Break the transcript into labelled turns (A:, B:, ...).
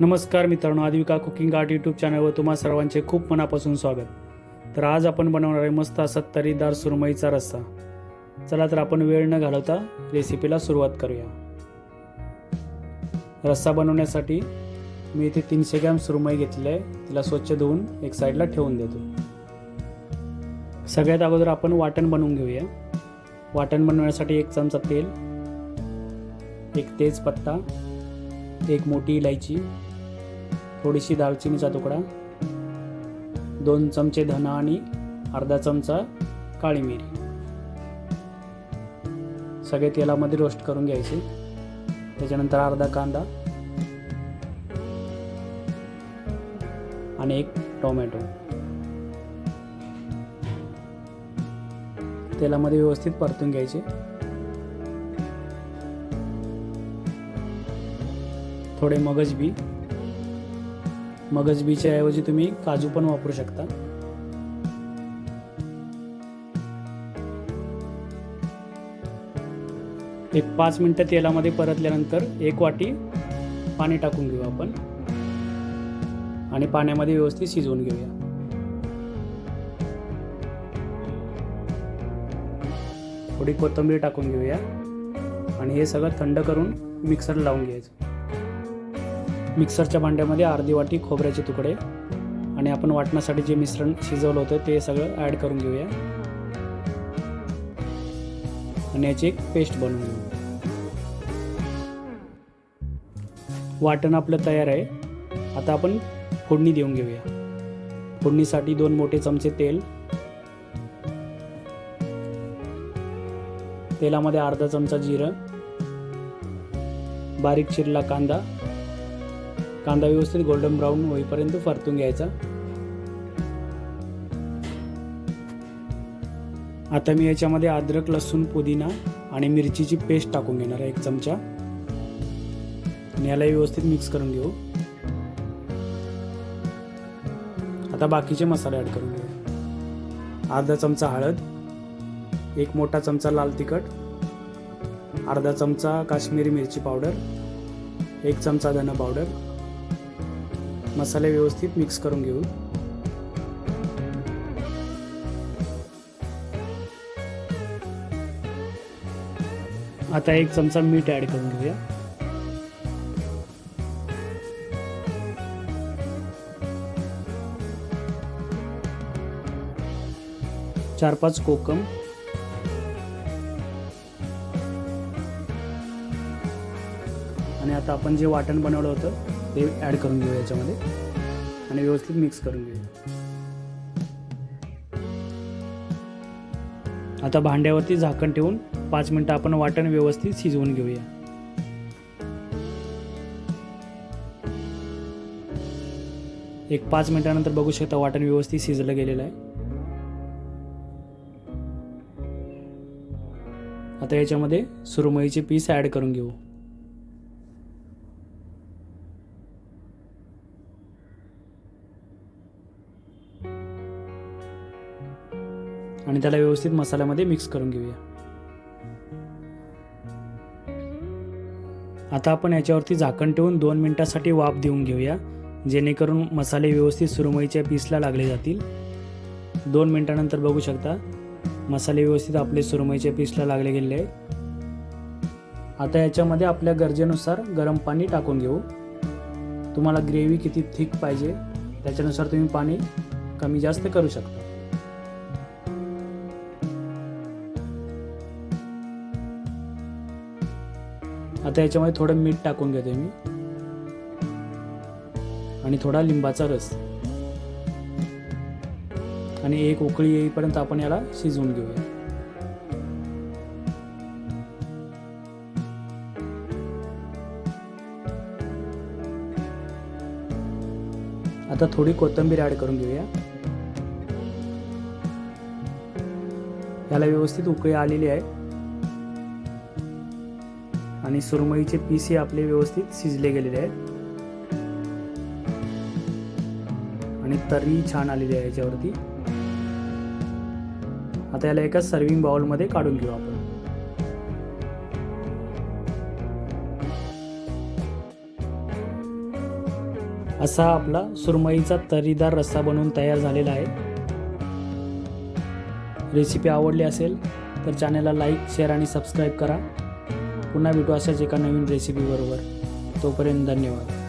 A: नमस्कार मित्रांनो आदिविका cooking art YouTube चॅनलवर तुम्हा सर्वांचे खूप मनापासून स्वागत. तर आज आपण बनवणार आहे मस्त असा तरीदार सुरमईचा रस्सा. चला तर आपण वेळ न घालवता रेसिपीला सुरुवात करूया. रस्सा बनवण्यासाठी मी इथे तीनशे ग्रॅम सुरमई घेतली आहे. तिला स्वच्छ धुवून एक साईडला ठेवून देतो. सगळ्यात अगोदर आपण वाटण बनवून घेऊया. वाटण बनवण्यासाठी एक चमचा तेल एक तेजपत्ता एक मोठी इलायची थोडीशी दालचिनीचा तुकडा दोन चमचे धना आणि अर्धा चमचा काळी मिरी. सगळे तेलामध्ये रोस्ट करून घ्यायचे. त्याच्यानंतर अर्धा कांदा आणि एक टोमॅटो. तेलामध्ये व्यवस्थित परतून घ्यायचे. थोडे मगज बी मगजबीच्या ऐवजी तुम्ही काजू पण वापरू शकता. एक पाच मिनटं तेलामध्ये परतल्यानंतर एक वाटी पाणी टाकून घेऊ आपण. आणि पाण्यामध्ये व्यवस्थित शिजवून घेऊया. थोडी कोथिंबीर टाकून घेऊया. आणि हे सगळं थंड करून मिक्सर लावून घ्यायचं. मिक्सरच्या भांड्यामध्ये अर्धी वाटी खोबऱ्याचे तुकडे आणि आपण वाटण्यासाठी जे मिश्रण शिजवलं होतं ते सगळं ॲड करून घेऊया. आणि याची एक पेस्ट बनवून घेऊ. वाटण आपलं तयार आहे. आता आपण फोडणी देऊन घेऊया. फोडणीसाठी दोन मोठे चमचे तेल. तेलामध्ये अर्धा चमचा जिरं. बारीक चिरला कांदा. कांदा व्यवस्थित गोल्डन ब्राऊन होईपर्यंत परतून घ्यायचा. आता मी याच्यामध्ये अद्रक लसूण पुदिना आणि मिरचीची पेस्ट टाकून घेणार आहे एक चमचा. आणि याला व्यवस्थित मिक्स करून घेऊ. आता बाकीचे मसाले ॲड करून घेऊ. अर्धा चमचा हळद एक मोठा चमचा लाल तिखट अर्धा चमचा काश्मीरी मिरची पावडर एक चमचा धना पावडर मसाले व्यवस्थित मिक्स करून घेऊ. आता एक चमचा मीठ ॲड करून घेऊया. चार पाच कोकम. आणि आता आपण जे वाटण बनवलं होतं ते ॲड करून घेऊ याच्यामध्ये. आणि व्यवस्थित मिक्स करून घेऊया. आता भांड्यावरती झाकण ठेवून पाच मिनटं आपण वाटण व्यवस्थित शिजवून घेऊया. एक पाच मिनिटानंतर बघू शकता वाटण व्यवस्थित शिजलं गेलेलं आहे. आता याच्यामध्ये सुरमईचे पीस ॲड करून घेऊ. आणि त्याला व्यवस्थित मसाल्यामध्ये मिक्स करून घेऊया. आता आपण याच्यावरती झाकण ठेवून दोन मिनटासाठी वाफ देऊन घेऊया जेणेकरून मसाले व्यवस्थित सुरमईच्या पीसला लागले जातील. दोन मिनटानंतर बघू शकता मसाले व्यवस्थित आपले सुरमईच्या पीसला लागले गेले आहे आता याच्यामध्ये आपल्या गरजेनुसार गरम पाणी टाकून घेऊ. तुम्हाला ग्रेव्ही किती थिक पाहिजे त्याच्यानुसार तुम्ही पाणी कमी जास्त करू शकता. आता याच्यामध्ये थोडं मीठ टाकून घेते मी. आणि थोडा लिंबाचा रस. आणि एक उकळी येईपर्यंत आपण याला शिजवून घेऊया. आता थोडी कोथिंबीर ॲड करून घेऊया. याला व्यवस्थित उकळी आलेली आहे. आणि सुरमईचे पीस हे आपले व्यवस्थित शिजले गेलेले आहेत. आणि तरी छान आलेली आहे याच्यावरती. आता याला एका सर्विंग बाउलमध्ये काढून घेऊ आपण. असा आपला सुरमईचा तरीदार रस्सा बनवून तयार झालेला आहे. रेसिपी आवडली असेल तर चॅनलला लाईक शेअर आणि सबस्क्राईब करा. पुन्हा भेटू अशाच एका नवीन रेसिपीबरोबर तोपर्यंत धन्यवाद.